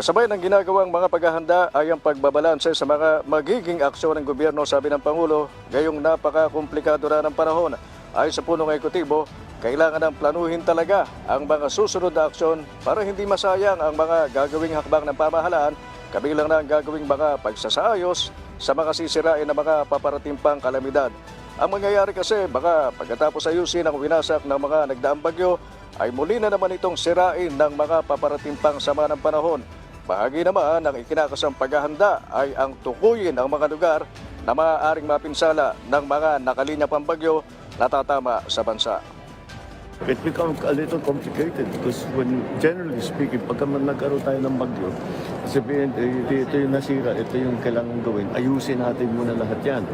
Kasabay ng ginagawang mga paghahanda ay ang pagbabalanse sa mga magiging aksyon ng gobyerno sabi ng Pangulo ngayong napaka-komplikado na ng panahon. Ay sa punong ekutibo, kailangan ng planuhin talaga ang mga susunod na aksyon para hindi masayang ang mga gagawing hakbang ng pamahalaan kabilang na ang gagawing mga pagsasaayos sa mga sisirain na mga paparating pang kalamidad. Ang mangyayari kasi baka pagkatapos ayusin ang winasak ng mga nagdaang bagyo ay muli na naman itong sirain ng mga paparating pang sama ng panahon. Bahagi naman ng ikinakasang paghahanda ay ang tukuyin ang mga lugar na maaaring mapinsala ng mga nakalinya pang bagyo na tatama sa bansa. It becomes a little complicated because when generally speaking, pagka nagkaroon tayo ng bagyo, sabihin, eh, ito, ito yung nasira, ito yung kailangan gawin, ayusin natin muna lahat yan.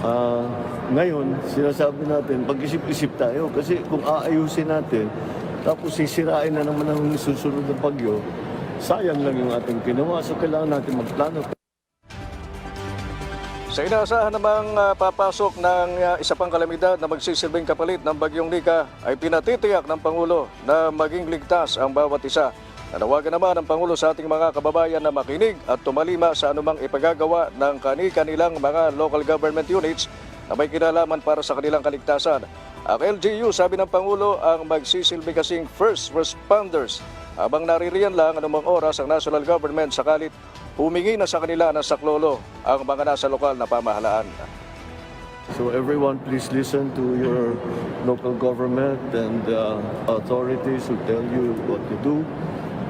Ah, ngayon, sinasabi natin, pag-isip-isip tayo kasi kung aayusin natin, tapos sisirain na naman ang susunod na bagyo, sayang lang yung ating ginawa. So kailangan natin magplano. Sa inaasahan namang ah, papasok ng ah, isa pang kalamidad na magsisilbing kapalit ng bagyong Nika ay pinatitiyak ng Pangulo na maging ligtas ang bawat isa. Nanawagan naman ang Pangulo sa ating mga kababayan na makinig at tumalima sa anumang ipagagawa ng kani-kanilang mga local government units na may kinalaman para sa kanilang kaligtasan. Ang LGU, sabi ng Pangulo, ang magsisilbi kasing first responders habang naririyan lang anumang oras ang national government sakalit humingi na sa kanila ng saklolo ang mga nasa lokal na pamahalaan. So everyone, please listen to your local government and uh, authorities who tell you what to do.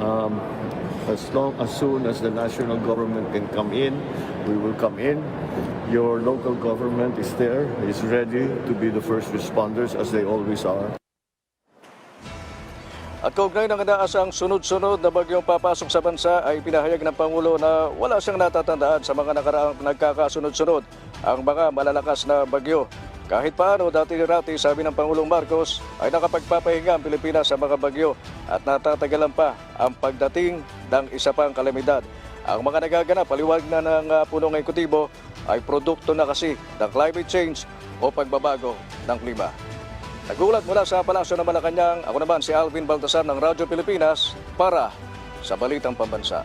Um, as long as soon as the national government can come in, we will come in. Your local government is there, is ready to be the first responders as they always are. At kaugnay ng inaasang sunod-sunod na bagyong papasok sa bansa ay pinahayag ng Pangulo na wala siyang natatandaan sa mga nakaraang nagkakasunod-sunod ang mga malalakas na bagyo. Kahit paano dati-rati sabi ng Pangulong Marcos ay nakapagpapahinga ang Pilipinas sa mga bagyo at natatagalan pa ang pagdating ng isa pang kalamidad. Ang mga nagaganap, paliwag na ng uh, punong ekutibo, ay produkto na kasi ng climate change o pagbabago ng klima. Nagulat mula sa Palasyo ng Malacanang, ako naman si Alvin Baltasar ng Radyo Pilipinas para sa Balitang Pambansa.